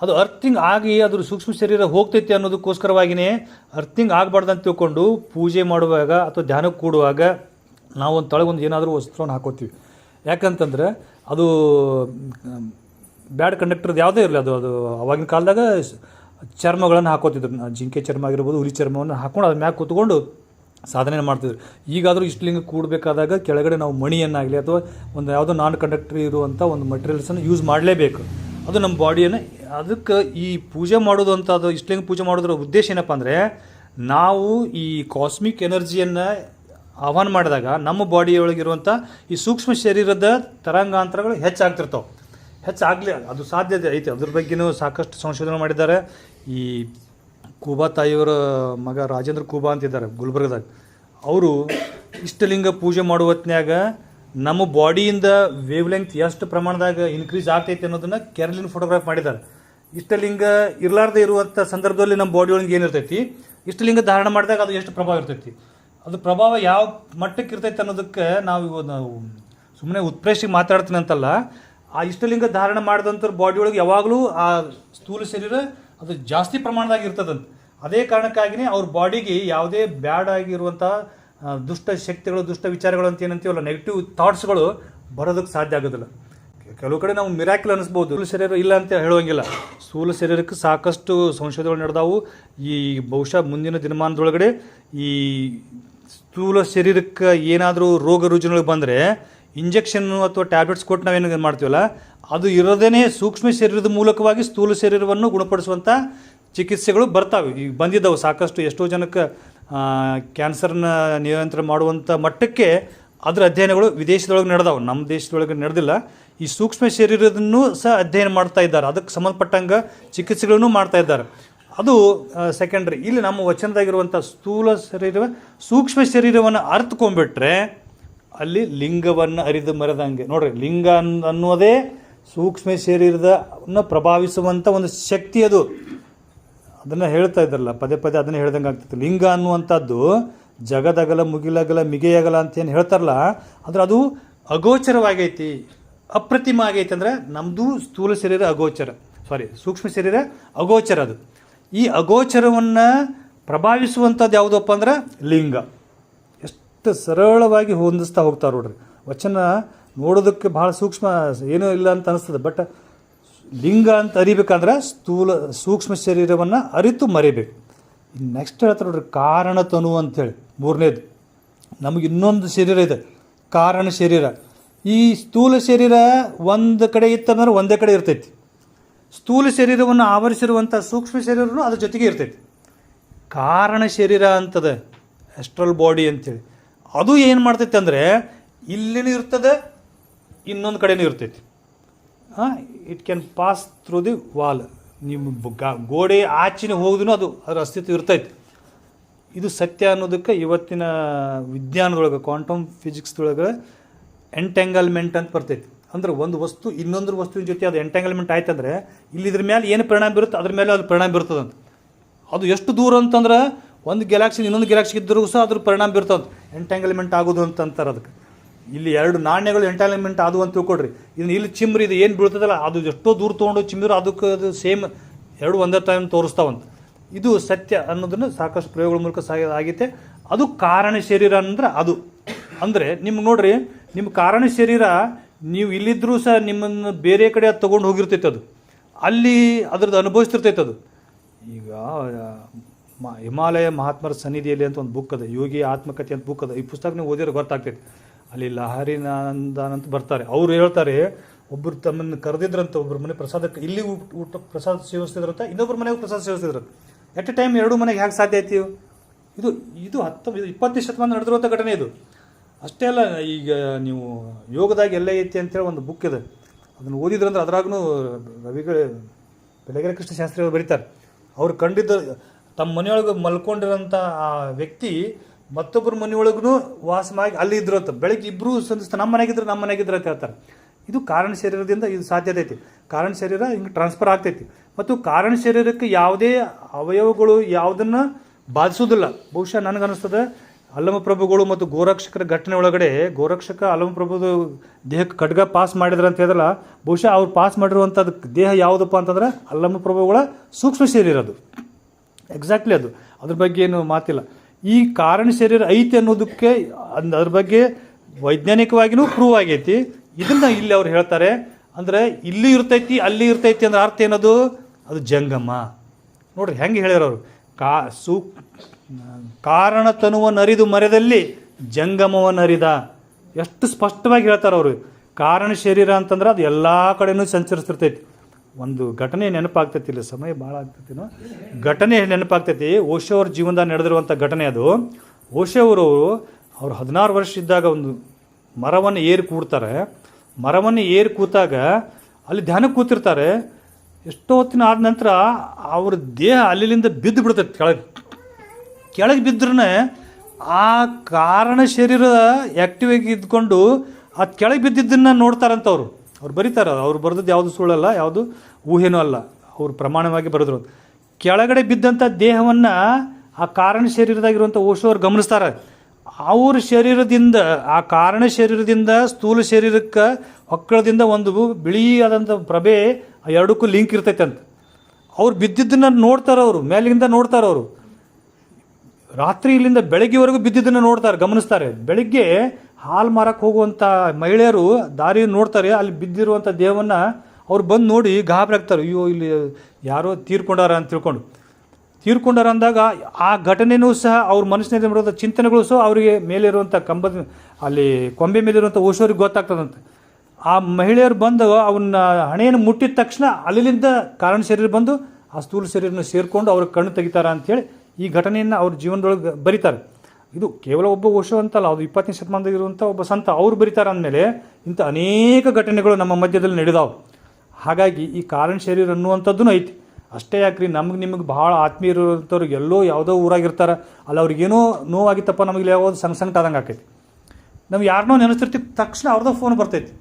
ಅದು ಅರ್ಥಿಂಗ್ ಆಗಿ ಅದ್ರ ಸೂಕ್ಷ್ಮ ಶರೀರ ಹೋಗ್ತೈತಿ ಅನ್ನೋದಕ್ಕೋಸ್ಕರವಾಗಿಯೇ ಅರ್ಥಿಂಗ್ ಆಗಬಾರ್ದು ಅಂತ ತಿಳ್ಕೊಂಡು ಪೂಜೆ ಮಾಡುವಾಗ ಅಥವಾ ಧ್ಯಾನಕ್ಕೆ ಕೂಡುವಾಗ ನಾವು ಒಂದು ತೊಳಗೊಂದು ಏನಾದರೂ ವಸ್ತ್ರವನ್ನು ಹಾಕೋತೀವಿ. ಯಾಕಂತಂದ್ರೆ ಅದು ಬ್ಯಾಡ್ ಕಂಡಕ್ಟರ್ ಯಾವುದೇ ಇರಲಿ, ಅದು ಅದು ಅವಾಗಿನ ಕಾಲದಾಗ ಚರ್ಮಗಳನ್ನು ಹಾಕೋತಿದ್ರು. ಜಿಂಕೆ ಚರ್ಮ ಆಗಿರ್ಬೋದು, ಹುಲಿ ಚರ್ಮವನ್ನು ಹಾಕೊಂಡು ಅದ್ರ ಮ್ಯಾಗ ಕೂತ್ಕೊಂಡು ಸಾಧನೆ ಮಾಡ್ತಿದ್ರು. ಈಗಾದರೂ ಇಷ್ಟಲಿಂಗ ಕೂಡಬೇಕಾದಾಗ ಕೆಳಗಡೆ ನಾವು ಮಣಿಯನ್ನಾಗಲಿ ಅಥವಾ ಒಂದು ಯಾವುದೋ ನಾನ್ ಕಂಡಕ್ಟರ್ ಇರುವಂಥ ಒಂದು ಮಟೀರಿಯಲ್ಸನ್ನು ಯೂಸ್ ಮಾಡಲೇಬೇಕು. ಅದು ನಮ್ಮ ಬಾಡಿಯನ್ನು, ಅದಕ್ಕೆ ಈ ಪೂಜೆ ಮಾಡೋದು ಅಂತ ಅದು ಇಷ್ಟಲಿಂಗ ಪೂಜೆ ಮಾಡೋದ್ರ ಉದ್ದೇಶ ಏನಪ್ಪ ಅಂದರೆ, ನಾವು ಈ ಕಾಸ್ಮಿಕ್ ಎನರ್ಜಿಯನ್ನು ಆಹ್ವಾನ ಮಾಡಿದಾಗ ನಮ್ಮ ಬಾಡಿಯೊಳಗಿರುವಂಥ ಈ ಸೂಕ್ಷ್ಮ ಶರೀರದ ತರಂಗಾಂತರಗಳು ಹೆಚ್ಚಾಗ್ತಿರ್ತಾವೆ. ಹೆಚ್ಚಾಗಲಿ ಅದು ಸಾಧ್ಯತೆ ಐತೆ. ಅದ್ರ ಬಗ್ಗೆನೂ ಸಾಕಷ್ಟು ಸಂಶೋಧನೆ ಮಾಡಿದ್ದಾರೆ. ಈ ಕೂಬಾ ತಾಯಿಯವರ ಮಗ ರಾಜೇಂದ್ರ ಕೂಬಾ ಅಂತಿದ್ದಾರೆ ಗುಲ್ಬರ್ಗದಾಗ. ಅವರು ಇಷ್ಟಲಿಂಗ ಪೂಜೆ ಮಾಡುವ ಹೊತ್ನ್ಯಾಗ ನಮ್ಮ ಬಾಡಿಯಿಂದ ವೇವ್ ಲೆಂತ್ ಎಷ್ಟು ಪ್ರಮಾಣದಾಗ ಇನ್ಕ್ರೀಸ್ ಆಗ್ತೈತೆ ಅನ್ನೋದನ್ನ ಕೆರಳಿನ ಫೋಟೋಗ್ರಾಫ್ ಮಾಡಿದ್ದಾರೆ. ಇಷ್ಟಲಿಂಗ ಇರಲಾರ್ದೆ ಇರುವಂಥ ಸಂದರ್ಭದಲ್ಲಿ ನಮ್ಮ ಬಾಡಿ ಒಳಗೆ ಏನಿರ್ತೈತಿ? ಇಷ್ಟಲಿಂಗ ಧಾರಣ ಮಾಡಿದಾಗ ಅದು ಎಷ್ಟು ಪ್ರಭಾವ ಇರ್ತೈತಿ? ಅದು ಪ್ರಭಾವ ಯಾವ ಮಟ್ಟಕ್ಕೆ ಇರ್ತೈತೆ ಅನ್ನೋದಕ್ಕೆ ನಾವು ನಾವು ಸುಮ್ಮನೆ ಉತ್ಪ್ರೇಷಿ ಮಾತಾಡ್ತೀನಿ ಅಂತಲ್ಲ, ಆ ಇಷ್ಟಲಿಂಗ ಧಾರಣ ಮಾಡಿದಂಥ ಬಾಡಿ ಒಳಗೆ ಯಾವಾಗಲೂ ಆ ಸ್ಥೂಲ ಶರೀರ ಅದು ಜಾಸ್ತಿ ಪ್ರಮಾಣದಾಗ ಇರ್ತದಂತ. ಅದೇ ಕಾರಣಕ್ಕಾಗಿಯೇ ಅವ್ರ ಬಾಡಿಗೆ ಯಾವುದೇ ಬ್ಯಾಡ್ ಆಗಿರುವಂಥ ದುಷ್ಟ ಶಕ್ತಿಗಳು, ದುಷ್ಟ ವಿಚಾರಗಳು ಅಂತ ಏನಂತೀವಲ್ಲ ನೆಗೆಟಿವ್ ಥಾಟ್ಸ್ಗಳು ಬರೋದಕ್ಕೆ ಸಾಧ್ಯ ಆಗೋದಿಲ್ಲ. ಕೆಲವು ಕಡೆ ನಾವು ಮಿರಾಕಿಲ್ ಅನಿಸ್ಬೋದು. ಸ್ಥೂಲ ಶರೀರ ಇಲ್ಲ ಅಂತ ಹೇಳುವಂಗಿಲ್ಲ. ಸ್ಥೂಲ ಶರೀರಕ್ಕೆ ಸಾಕಷ್ಟು ಸಂಶೋಧನೆಗಳು ನಡೆದಾವು. ಈ ಬಹುಶಃ ಮುಂದಿನ ದಿನಮಾನದೊಳಗಡೆ ಈ ಸ್ಥೂಲ ಶರೀರಕ್ಕೆ ಏನಾದರೂ ರೋಗ ರುಜಿನಗಳು ಬಂದರೆ ಇಂಜೆಕ್ಷನ್ನು ಅಥವಾ ಟ್ಯಾಬ್ಲೆಟ್ಸ್ ಕೊಟ್ಟು ನಾವೇನು ಮಾಡ್ತೀವಲ್ಲ, ಅದು ಇರೋದೇ ಸೂಕ್ಷ್ಮ ಶರೀರದ ಮೂಲಕವಾಗಿ ಸ್ಥೂಲ ಶರೀರವನ್ನು ಗುಣಪಡಿಸುವಂಥ ಚಿಕಿತ್ಸೆಗಳು ಬರ್ತಾವೆ. ಈಗ ಬಂದಿದ್ದವು. ಸಾಕಷ್ಟು ಎಷ್ಟೋ ಜನಕ್ಕೆ ಕ್ಯಾನ್ಸರ್ನ ನಿಯಂತ್ರಣ ಮಾಡುವಂಥ ಮಟ್ಟಕ್ಕೆ ಅದರ ಅಧ್ಯಯನಗಳು ವಿದೇಶದೊಳಗೆ ನಡೆದಾವೆ. ನಮ್ಮ ದೇಶದೊಳಗೆ ನಡೆದಿಲ್ಲ. ಈ ಸೂಕ್ಷ್ಮ ಶರೀರದನ್ನು ಸಹ ಅಧ್ಯಯನ ಮಾಡ್ತಾ ಇದ್ದಾರೆ. ಅದಕ್ಕೆ ಸಂಬಂಧಪಟ್ಟಂಗೆ ಚಿಕಿತ್ಸೆಗಳನ್ನು ಮಾಡ್ತಾ ಇದ್ದಾರೆ. ಅದು ಸೆಕೆಂಡ್ರಿ ಇಲ್ಲಿ ನಮ್ಮ ವಚನದಾಗಿರುವಂಥ ಸ್ಥೂಲ ಶರೀರ ಸೂಕ್ಷ್ಮ ಶರೀರವನ್ನು ಅರ್ಥಕೊಂಡ್ಬಿಟ್ರೆ ಅಲ್ಲಿ ಲಿಂಗವನ್ನು ಅರಿದು ಮರೆದಂಗೆ. ನೋಡ್ರಿ, ಲಿಂಗ ಅನ್ ಅನ್ನೋದೇ ಸೂಕ್ಷ್ಮ ಶರೀರದನ್ನು ಪ್ರಭಾವಿಸುವಂಥ ಒಂದು ಶಕ್ತಿ ಅದು. ಅದನ್ನು ಹೇಳ್ತಾ ಇದ್ರಲ್ಲ ಪದೇ ಪದೇ ಅದನ್ನು ಹೇಳ್ದಂಗೆ ಆಗ್ತಿತ್ತು. ಲಿಂಗ ಅನ್ನುವಂಥದ್ದು ಜಗದಗಲ ಮುಗಿಲಗಲ ಮಿಗೆಯಗಲ ಅಂತ ಏನು ಹೇಳ್ತಾರಲ್ಲ ಆದರೆ ಅದು ಅಗೋಚರವಾಗೈತಿ. ಅಪ್ರತಿಮ ಆಗೈತೆ ಅಂದರೆ ನಮ್ಮದು ಸ್ಥೂಲ ಶರೀರ ಅಗೋಚರ. ಸಾರಿ ಸೂಕ್ಷ್ಮ ಶರೀರ ಅಗೋಚರ ಅದು. ಈ ಅಗೋಚರವನ್ನು ಪ್ರಭಾವಿಸುವಂಥದ್ದು ಯಾವುದಪ್ಪ ಅಂದ್ರೆ ಲಿಂಗ. ಎಷ್ಟು ಸರಳವಾಗಿ ಹೊಂದಿಸ್ತಾ ಹೋಗ್ತಾರೆ ನೋಡ್ರಿ. ವಚನ ನೋಡೋದಕ್ಕೆ ಭಾಳ ಸೂಕ್ಷ್ಮ, ಏನೂ ಇಲ್ಲ ಅಂತ ಅನಿಸ್ತದೆ. ಬಟ್ ಲಿಂಗ ಅಂತ ಅರಿಬೇಕಂದ್ರೆ ಸ್ಥೂಲ, ಸೂಕ್ಷ್ಮ ಶರೀರವನ್ನು ಅರಿತು ಮರಿಬೇಕು. ನೆಕ್ಸ್ಟ್ ಹೇಳ್ತಾರೆ ನೋಡ್ರಿ ಕಾರಣ ತನು ಅಂಥೇಳಿ ಮೂರನೇದು. ನಮಗೆ ಇನ್ನೊಂದು ಶರೀರ ಇದೆ. ಕಾರಣ ಶರೀರ. ಈ ಸ್ಥೂಲ ಶರೀರ ಒಂದು ಕಡೆ ಇತ್ತಂದ್ರೆ ಒಂದೇ ಕಡೆ ಇರ್ತೈತಿ. ಸ್ಥೂಲ ಶರೀರವನ್ನು ಆವರಿಸಿರುವಂಥ ಸೂಕ್ಷ್ಮ ಶರೀರನು ಅದ್ರ ಜೊತೆಗೆ ಇರ್ತೈತಿ. ಕಾರಣ ಶರೀರ ಅಂತದ ಎಸ್ಟ್ರಲ್ ಬಾಡಿ ಅಂತೇಳಿ. ಅದು ಏನು ಮಾಡ್ತೈತೆ ಅಂದರೆ ಇಲ್ಲಿನೂ ಇರ್ತದೆ, ಇನ್ನೊಂದು ಕಡೆನೂ ಇರ್ತೈತಿ. ಹಾಂ it can pass through the wall ನಿಮ್ಮ ಗಾ- ಗೋಡೆ ಆಚಿನ ಹೋಗಿದ್ರು ಅದು, ಅದರ ಅಸ್ತಿತ್ವ ಇರ್ತೈತಿ. ಇದು ಸತ್ಯ ಅನ್ನೋದಕ್ಕೆ ಇವತ್ತಿನ ವಿಜ್ಞಾನದೊಳಗೆ ಕ್ವಾಂಟಮ್ ಫಿಸಿಕ್ಸ್ದೊಳಗೆ ಎಂಟ್ಯಾಂಗಲ್ಮೆಂಟ್ ಅಂತ ಬರ್ತೈತಿ. ಅಂದ್ರೆ ಒಂದು ವಸ್ತು ಇನ್ನೊಂದು ವಸ್ತುವಿನ ಜೊತೆ ಅದು ಎಂಟ್ಯಾಂಗಲ್ಮೆಂಟ್ ಆಯ್ತಂದ್ರೆ ಇಲ್ಲಿ ಇದ್ರ ಮೇಲೆ ಏನು ಪರಿಣಾಮ ಬೀರುತ್ತೆ ಅದ್ರ ಮೇಲೆ ಅದು ಪರಿಣಾಮ ಬೀರ್ತದಂತ. ಅದು ಎಷ್ಟು ದೂರ ಅಂತಂದ್ರೆ ಒಂದು ಗ್ಯಾಲಾಕ್ಸಿ ಇನ್ನೊಂದು ಗ್ಯಾಲಕ್ಸಿ ಇದ್ದರೂ ಸಹ ಅದ್ರ ಪರಿಣಾಮ ಬೀರ್ತದೆ ಎಂಟ್ಯಾಂಗಲ್ಮೆಂಟ್ ಆಗೋದು ಅಂತ ಅಂತಾರೆ ಅದಕ್ಕೆ. ಇಲ್ಲಿ ಎರಡು ನಾಣ್ಯಗಳು ಎಂಟ್ಯಾಂಗಲ್ಮೆಂಟ್ ಆದವು ಅಂತ ತಿಳ್ಕೊಡ್ರಿ ಇದನ್ನ ಇಲ್ಲಿ ಚಿಮ್ರಿ ಇದು ಏನು ಬೀಳ್ತದಲ್ಲ, ಅದು ಎಷ್ಟೋ ದೂರ ತೊಗೊಂಡು ಚಿಮ್ಮಿರು ಅದಕ್ಕೆ ಅದು ಸೇಮ್ ಎರಡು ಒಂದೇ ಟೈಮ್ ತೋರಿಸ್ತಾವಂತ. ಇದು ಸತ್ಯ ಅನ್ನೋದನ್ನು ಸಾಕಷ್ಟು ಪ್ರಯೋಗಗಳ ಮೂಲಕ ಸಾಗ ಆಗೈತೆ ಅದು ಕಾರಣ ಶರೀರ ಅಂದ್ರೆ ಅದು. ಅಂದರೆ ನಿಮ್ಗೆ ನೋಡ್ರಿ ನಿಮ್ಮ ಕಾರಣ ಶರೀರ, ನೀವು ಇಲ್ಲಿದ್ದರೂ ಸಹ ನಿಮ್ಮನ್ನು ಬೇರೆ ಕಡೆ ಅದು ತೊಗೊಂಡು ಹೋಗಿರ್ತೈತೆ ಅದು. ಅಲ್ಲಿ ಅದ್ರದ್ದು ಅನುಭವಿಸ್ತಿರ್ತೈತೆ ಅದು. ಈಗ ಹಿಮಾಲಯ ಮಹಾತ್ಮರ ಸನ್ನಿಧಿಯಲ್ಲಿ ಅಂತ ಒಂದು ಬುಕ್ ಅದ ಯೋಗಿ ಆತ್ಮಕಥೆ ಅಂತ ಬುಕ್ ಅದ ಈ ಪುಸ್ತಕ ನೀವು ಓದಿದ್ರೆ ಗೊತ್ತಾಗ್ತೈತೆ. ಅಲ್ಲಿ ಲಹರಿನಂದನ್ ಅಂತ ಬರ್ತಾರೆ. ಅವ್ರು ಹೇಳ್ತಾರೆ ಒಬ್ಬರು ತಮ್ಮನ್ನು ಕರೆದಿದ್ರಂತ ಒಬ್ಬರ ಮನೆ ಪ್ರಸಾದಕ್ಕೆ, ಇಲ್ಲಿ ಊಟ ಊಟ, ಪ್ರಸಾದ ಸೇವಿಸ್ತಿದ್ರಂತ ಇನ್ನೊಬ್ಬರ ಮನೆಗೆ ಪ್ರಸಾದ ಸೇವಿಸ್ತಿದ್ರಂತ ಎಟ್ ಎ ಟೈಮ್ ಎರಡು ಮನೆಗೆ ಹೇಗೆ ಸಾಧ್ಯ ಆಯ್ತು? ಇದು ಇದು ಹತ್ತು, ಇದು ಶತಮಾನ ನಡೆದಿರುವಂಥ ಘಟನೆ ಇದು. ಅಷ್ಟೇ ಅಲ್ಲ, ಈಗ ನೀವು ಯೋಗದಾಗ ಎಲ್ಲ ಐತಿ ಅಂತೇಳಿ ಒಂದು ಬುಕ್ ಇದೆ. ಅದನ್ನು ಓದಿದ್ರಂದ್ರೆ ಅದ್ರಾಗೂ ರವಿಗಳು, ಬೆಳಗೆರೆ ಕೃಷ್ಣ ಶಾಸ್ತ್ರಿ ಅವರು ಬರೀತಾರೆ. ಅವ್ರು ಕಂಡಿದ್ದ, ತಮ್ಮ ಮನೆಯೊಳಗೆ ಮಲ್ಕೊಂಡಿರೋಂಥ ಆ ವ್ಯಕ್ತಿ ಮತ್ತೊಬ್ಬರ ಮನೆಯೊಳಗೂ ಮಾಡಿ ಅಲ್ಲಿ ಇದ್ರು ಅಂತ. ಬೆಳಗ್ಗೆ ಇಬ್ಬರು ಸಂಧಿಸ್ತಾ ನಮ್ಮ ಮನೆಗಿದ್ರೆ ನಮ್ಮ ಮನೆಗಿದ್ರೆ ಅಂತ ಹೇಳ್ತಾರೆ. ಇದು ಕಾರಣ ಶರೀರದಿಂದ ಇದು ಸಾಧ್ಯತೆ ಐತಿ ಕಾರಣ ಶರೀರ ಹಿಂಗೆ ಟ್ರಾನ್ಸ್ಫರ್ ಆಗ್ತೈತಿ. ಮತ್ತು ಕಾರಣ ಶರೀರಕ್ಕೆ ಯಾವುದೇ ಅವಯವಗಳು ಯಾವುದನ್ನು ಬಾಧಿಸೋದಿಲ್ಲ ಬಹುಶಃ ನನಗನ್ನಿಸ್ತದೆ ಅಲ್ಲಮಪ್ರಭುಗಳು ಮತ್ತು ಗೋರಕ್ಷಕರ ಘಟನೆ ಒಳಗಡೆ ಗೋರಕ್ಷಕ ಅಲ್ಲಮಪ್ರಭುದು ದೇಹಕ್ಕೆ ಖಡ್ಗ ಪಾಸ್ ಮಾಡಿದ್ರು ಅಂತ ಹೇಳಿದ್ರಲ್ಲ, ಬಹುಶಃ ಅವ್ರು ಪಾಸ್ ಮಾಡಿರುವಂಥದ್ದು ದೇಹ ಯಾವುದಪ್ಪ ಅಂತಂದ್ರೆ ಅಲ್ಲಮಪ್ರಭುಗಳ ಸೂಕ್ಷ್ಮ ಶರೀರ ಅದು. ಎಕ್ಸಾಕ್ಟ್ಲಿ ಅದು. ಅದ್ರ ಬಗ್ಗೆ ಏನು ಮಾತಿಲ್ಲ. ಈ ಕಾರಣ ಶರೀರ ಐತಿ ಅನ್ನೋದಕ್ಕೆ ಅಂದ ಅದ್ರ ಬಗ್ಗೆ ವೈಜ್ಞಾನಿಕವಾಗಿನೂ ಪ್ರೂವ್ ಆಗೈತಿ. ಇದನ್ನ ಇಲ್ಲಿ ಅವ್ರು ಹೇಳ್ತಾರೆ, ಅಂದ್ರೆ ಇಲ್ಲಿ ಇರ್ತೈತಿ, ಅಲ್ಲಿ ಇರ್ತೈತಿ ಅಂದ್ರೆ ಅರ್ಥ ಏನದು? ಅದು ಜಂಗಮ ನೋಡ್ರಿ, ಹೆಂಗೆ ಹೇಳಿರೋರು ಕಾ ಸೂ ಕಾರಣ ತನುವ ನರಿದು ಮರೆದಲ್ಲಿ ಜಂಗಮವನ್ನರಿದ ಎಷ್ಟು ಸ್ಪಷ್ಟವಾಗಿ ಹೇಳ್ತಾರೆ ಅವರು. ಕಾರಣ ಶರೀರ ಅಂತಂದ್ರೆ ಅದು ಎಲ್ಲ ಕಡೆನೂ ಸಂಚರಿಸ್ತಿರ್ತೈತಿ. ಒಂದು ಘಟನೆ ನೆನಪಾಗ್ತೈತಿ ಇಲ್ಲ ಸಮಯ ಭಾಳ ಆಗ್ತೈತಿನೋ ಘಟನೆ ನೆನಪಾಗ್ತೈತಿ, ಓಶೋ ಅವ್ರ ಜೀವನದಾಗ ನಡೆದಿರುವಂಥ ಘಟನೆ ಅದು. ಓಶೋ ಅವರು ಅವ್ರು ಹದಿನಾರು ವರ್ಷ ಇದ್ದಾಗ ಒಂದು ಮರವನ್ನು ಏರಿ ಕೂಡ್ತಾರೆ. ಮರವನ್ನು ಏರಿ ಕೂತಾಗ ಅಲ್ಲಿ ಧ್ಯಾನಕ್ಕೆ ಕೂತಿರ್ತಾರೆ. ಎಷ್ಟೋ ಹೊತ್ತಿನ ಆದ ನಂತರ ಅವ್ರ ದೇಹ ಅಲ್ಲಿಂದ ಬಿದ್ದು ಬಿಡ್ತೈತೆ ಕೆಳಗೆ. ಕೆಳಗೆ ಬಿದ್ರೂ ಆ ಕಾರಣ ಶರೀರ ಆ್ಯಕ್ಟಿವ್ ಆಗಿ ಇದ್ಕೊಂಡು ಆ ಕೆಳಗೆ ಬಿದ್ದಿದ್ದನ್ನು ನೋಡ್ತಾರಂತ ಅವರು ಅವ್ರು ಬರೀತಾರೆ, ಅವ್ರು ಬರೆದದ್ದು ಯಾವುದು ಸುಳ್ಳಲ್ಲ, ಯಾವುದು ಊಹೆನೂ ಅಲ್ಲ. ಅವ್ರು ಪ್ರಮಾಣವಾಗಿ ಬರೆದ್ರು ಕೆಳಗಡೆ ಬಿದ್ದಂಥ ದೇಹವನ್ನು ಆ ಕಾರಣ ಶರೀರದಾಗಿರುವಂಥ ಓಶೋ ಅವ್ರು ಗಮನಿಸ್ತಾರೆ. ಅವ್ರ ಶರೀರದಿಂದ, ಆ ಕಾರಣ ಶರೀರದಿಂದ, ಸ್ಥೂಲ ಶರೀರಕ್ಕೆ ಒಕ್ಕಳದಿಂದ ಒಂದು ಬಿಳಿಯಾದಂಥ ಪ್ರಭೆ ಎರಡಕ್ಕೂ ಲಿಂಕ್ ಇರ್ತೈತೆ ಅಂತ. ಅವ್ರು ಬಿದ್ದಿದ್ದನ್ನು ನೋಡ್ತಾರೆ ಅವರು, ಮೇಲಿಂದ ನೋಡ್ತಾರೆ ಅವರು. ರಾತ್ರಿ ಇಲ್ಲಿಂದ ಬೆಳಗ್ಗೆವರೆಗೂ ಬಿದ್ದಿದ್ದನ್ನು ನೋಡ್ತಾರೆ, ಗಮನಿಸ್ತಾರೆ. ಬೆಳಿಗ್ಗೆ ಹಾಲು ಮಾರಕ್ಕೆ ಹೋಗುವಂಥ ಮಹಿಳೆಯರು ದಾರಿ ನೋಡ್ತಾರೆ, ಅಲ್ಲಿ ಬಿದ್ದಿರುವಂಥ ದೇಹವನ್ನು ಅವ್ರು ಬಂದು ನೋಡಿ ಗಾಬರಿ ಆಗ್ತಾರೆ. ಅಯ್ಯೋ, ಇಲ್ಲಿ ಯಾರೋ ತೀರ್ಕೊಂಡಾರ ಅಂತ ತಿಳ್ಕೊಂಡು. ತೀರ್ಕೊಂಡಾರ ಅಂದಾಗ ಆ ಘಟನೆನೂ ಸಹ ಅವ್ರ ಮನಸ್ಸಿನಲ್ಲಿ ಮಾಡುವಂಥ ಚಿಂತನೆಗಳು ಸಹ ಅವರಿಗೆ ಮೇಲಿರುವಂಥ ಕಂಬದ, ಅಲ್ಲಿ ಕೊಂಬೆ ಮೇಲಿರುವಂಥ ಓಶೋರಿಗೆ ಗೊತ್ತಾಗ್ತದಂತೆ. ಆ ಮಹಿಳೆಯರು ಬಂದು ಅವನ್ನ ಹಣೆಯನ್ನು ಮುಟ್ಟಿದ ತಕ್ಷಣ ಅಲ್ಲಿಂದ ಕಾರಣ ಶರೀರ ಬಂದು ಆ ಸ್ಥೂಲ ಶರೀರನ ಸೇರಿಕೊಂಡು ಅವ್ರ ಕಣ್ಣು ತೆಗಿತಾರ ಅಂಥೇಳಿ ಈ ಘಟನೆಯನ್ನು ಅವ್ರ ಜೀವನದೊಳಗೆ ಬರೀತಾರೆ. ಇದು ಕೇವಲ ಒಬ್ಬ ಓಶೋ ಅಂತಲ್ಲ ಅದು ಇಪ್ಪತ್ತನೇ ಶತಮಾನದಾಗ ಇರುವಂಥ ಒಬ್ಬ ಸಂತ ಅವ್ರು ಬರೀತಾರೆ ಅಂದಮೇಲೆ ಇಂಥ ಅನೇಕ ಘಟನೆಗಳು ನಮ್ಮ ಮಧ್ಯದಲ್ಲಿ ನಡೆದಾವೆ. ಹಾಗಾಗಿ ಈ ಕಾರಣ ಶರೀರ ಅನ್ನುವಂಥದ್ದು ಐತಿ. ಅಷ್ಟೇ ಯಾಕ್ರಿ ನಮ್ಗೆ ನಿಮಗೆ ಭಾಳ ಆತ್ಮೀಯ ಎಲ್ಲೋ ಯಾವುದೋ ಊರಾಗಿರ್ತಾರೆ ಅಲ್ಲ ಅವ್ರಿಗೇನೋ ನೋವಾಗಿತ್ತಪ್ಪ ನಮಗೆ ಯಾವ್ದು ಸಂಗ್ ಸಂಕಟ ಆದಂಗೆ ಆಕೈತಿ. ನಾವು ಯಾರನ್ನೋ ನೆನೆಸ್ತಿರ್ತೀವಿ ತಕ್ಷಣ ಅವ್ರದ್ದು ಫೋನ್ ಬರ್ತೈತಿ.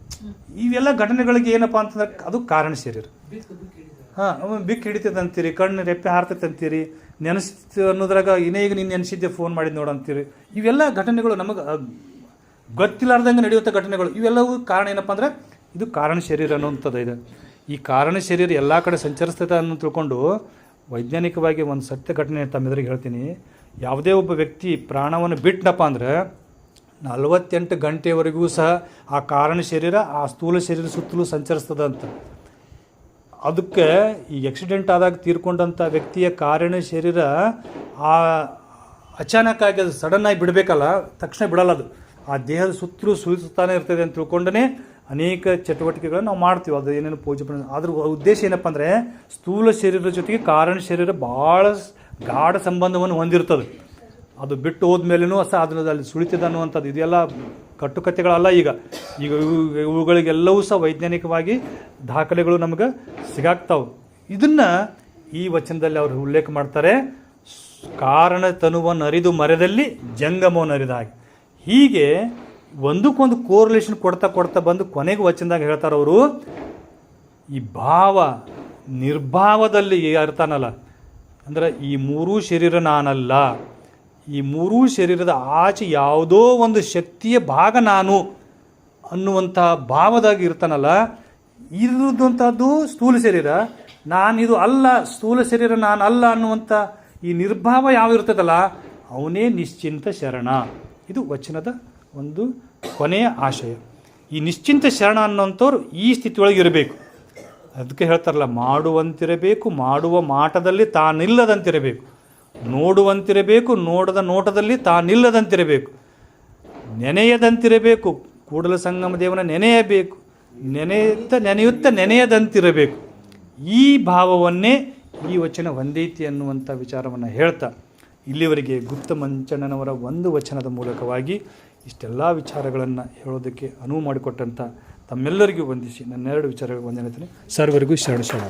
ಇವೆಲ್ಲ ಘಟನೆಗಳಿಗೆ ಏನಪ್ಪ ಅಂತಂದ್ರೆ ಅದು ಕಾರಣ ಶರೀರ. ಹಾಂ ಬಿಕ್ಕಿ ಹಿಡಿತೈತೆ ಅಂತೀರಿ ಕಣ್ಣು ರೆಪ್ಪೆ ಹಾರ್ತೈತೆ ಅಂತೀರಿ ನೆನೆಸ್ತು ಅನ್ನೋದ್ರಾಗ ಏನೇ ಈಗ ನೀನು ನೆನೆಸಿದ್ದೆ ಫೋನ್ ಮಾಡಿದ್ ನೋಡು ಅಂತೀರಿ. ಇವೆಲ್ಲ ಘಟನೆಗಳು ನಮಗೆ ಗೊತ್ತಿಲ್ಲಾರ್ದಂಗೆ ನಡೆಯುವಂಥ ಘಟನೆಗಳು. ಇವೆಲ್ಲವೂ ಕಾರಣ ಏನಪ್ಪ ಅಂದ್ರೆ, ಇದು ಕಾರಣ ಶರೀರ ಅನ್ನುವಂಥದ್ದು ಇದೆ. ಈ ಕಾರಣ ಶರೀರ ಎಲ್ಲ ಕಡೆ ಸಂಚರಿಸ್ತದೆ ಅನ್ನೋ ತಿಳ್ಕೊಂಡು ವೈಜ್ಞಾನಿಕವಾಗಿ ಒಂದು ಸತ್ಯ ಘಟನೆ ತಮ್ಮೆದುರಿಗೆ ಹೇಳ್ತೀನಿ. ಯಾವುದೇ ಒಬ್ಬ ವ್ಯಕ್ತಿ ಪ್ರಾಣವನ್ನು ಬಿಟ್ಟನಪ್ಪ ಅಂದ್ರೆ, ನಲವತ್ತೆಂಟು ಗಂಟೆವರೆಗೂ ಸಹ ಆ ಕಾರಣ ಶರೀರ, ಆ ಸ್ಥೂಲ ಶರೀರ ಸುತ್ತಲೂ ಸಂಚರಿಸ್ತದೆ ಅಂತ ಅದಕ್ಕೆ ಈ ಆಕ್ಸಿಡೆಂಟ್ ಆದಾಗ ತೀರ್ಕೊಂಡಂಥ ವ್ಯಕ್ತಿಯ ಕಾರಣ ಶರೀರ ಆ ಅಚಾನಕ್ ಆಗಿ ಅದು ಸಡನ್ನಾಗಿ ಬಿಡಬೇಕಲ್ಲ, ತಕ್ಷಣ ಬಿಡಲ್ಲ ಅದು. ಆ ದೇಹದ ಸುತ್ತಲೂ ಸುಳಿಸುತ್ತಾನೆ ಇರ್ತದೆ ಅಂತ ತಿಳ್ಕೊಂಡೇ ಅನೇಕ ಚಟುವಟಿಕೆಗಳನ್ನು ನಾವು ಮಾಡ್ತೀವಿ. ಅದು ಏನೇನು ಪೂಜೆ ಅದ್ರ ಉದ್ದೇಶ ಏನಪ್ಪ ಅಂದರೆ ಸ್ಥೂಲ ಶರೀರದ ಜೊತೆಗೆ ಕಾರಣ ಶರೀರ ಭಾಳ ಗಾಢ ಸಂಬಂಧವನ್ನು ಹೊಂದಿರ್ತದೆ. ಅದು ಬಿಟ್ಟು ಹೋದ್ಮೇಲೂ ಸಹ ಅದನ್ನ ಅಲ್ಲಿ ಸುಳಿತದೆ ಅನ್ನುವಂಥದ್ದು ಇದೆಲ್ಲ ಕಟ್ಟುಕತೆಗಳಲ್ಲ ಈಗ. ಈಗ ಇವು, ಇವುಗಳಿಗೆಲ್ಲವೂ ಸಹ ವೈಜ್ಞಾನಿಕವಾಗಿ ದಾಖಲೆಗಳು ನಮಗೆ ಸಿಗಾಕ್ತಾವೆ. ಇದನ್ನು ಈ ವಚನದಲ್ಲಿ ಅವರು ಉಲ್ಲೇಖ ಮಾಡ್ತಾರೆ, ಕಾರಣ ತನುವನ್ನು ಅರಿದು ಮರೆದಲ್ಲಿ ಜಂಗಮವನ್ನು ಅರಿದ ಹಾಗೆ ಹೀಗೆ ಒಂದಕ್ಕೊಂದು ಕೋರಿಲೇಷನ್ ಕೊಡ್ತಾ ಕೊಡ್ತಾ ಬಂದು ಕೊನೆಗೆ ವಚನದಾಗ ಹೇಳ್ತಾರೆ ಅವರು, ಈ ಭಾವ ನಿರ್ಭಾವದಲ್ಲಿ ಇರ್ತಾನಲ್ಲ, ಅಂದ್ರೆ ಈ ಮೂರೂ ಶರೀರ ನಾನಲ್ಲ ಈ ಮೂರೂ ಶರೀರದ ಆಚೆ ಯಾವುದೋ ಒಂದು ಶಕ್ತಿಯ ಭಾಗ ನಾನು ಅನ್ನುವಂಥ ಭಾವದಾಗಿ ಇರ್ತಾನಲ್ಲ ಇರುವಂಥದ್ದು ಸ್ಥೂಲ ಶರೀರ. ನಾನು ಇದು ಅಲ್ಲ, ಸ್ಥೂಲ ಶರೀರ ನಾನು ಅಲ್ಲ ಅನ್ನುವಂಥ ಈ ನಿರ್ಭಾವ ಯಾವ ಇರ್ತದಲ್ಲ, ಅವನೇ ನಿಶ್ಚಿಂತ ಶರಣ. ಇದು ವಚನದ ಒಂದು ಕೊನೆಯ ಆಶಯ. ಈ ನಿಶ್ಚಿಂತ ಶರಣ ಅನ್ನುವಂಥವ್ರು ಈ ಸ್ಥಿತಿಯೊಳಗೆ ಇರಬೇಕು. ಅದಕ್ಕೆ ಹೇಳ್ತಾರಲ್ಲ, ಮಾಡುವಂತಿರಬೇಕು, ಮಾಡುವ ಮಾಟದಲ್ಲಿ ತಾನಿಲ್ಲದಂತಿರಬೇಕು. ನೋಡುವಂತಿರಬೇಕು, ನೋಡದ ನೋಟದಲ್ಲಿ ತಾನಿಲ್ಲದಂತಿರಬೇಕು. ನೆನೆಯದಂತಿರಬೇಕು, ಕೂಡಲ ಸಂಗಮ ದೇವನ ನೆನೆಯಬೇಕು, ನೆನೆಯುತ್ತ ನೆನೆಯುತ್ತ ನೆನೆಯದಂತಿರಬೇಕು. ಈ ಭಾವವನ್ನೇ ಈ ವಚನ ಹೊಂದೈತಿ ಅನ್ನುವಂಥ ವಿಚಾರವನ್ನು ಹೇಳ್ತಾ, ಇಲ್ಲಿವರೆಗೆ ಗುಪ್ತ ಮಂಚಣ್ಣನವರ ಒಂದು ವಚನದ ಮೂಲಕವಾಗಿ ಇಷ್ಟೆಲ್ಲ ವಿಚಾರಗಳನ್ನು ಹೇಳೋದಕ್ಕೆ ಅನುವು ಮಾಡಿಕೊಟ್ಟಂಥ ತಮ್ಮೆಲ್ಲರಿಗೂ ವಂದಿಸಿ. ನನ್ನೆರಡು ವಿಚಾರಗಳು ವಂದನೆ ಸರ್ವರಿಗೂ ಶರಣ ಶರಣ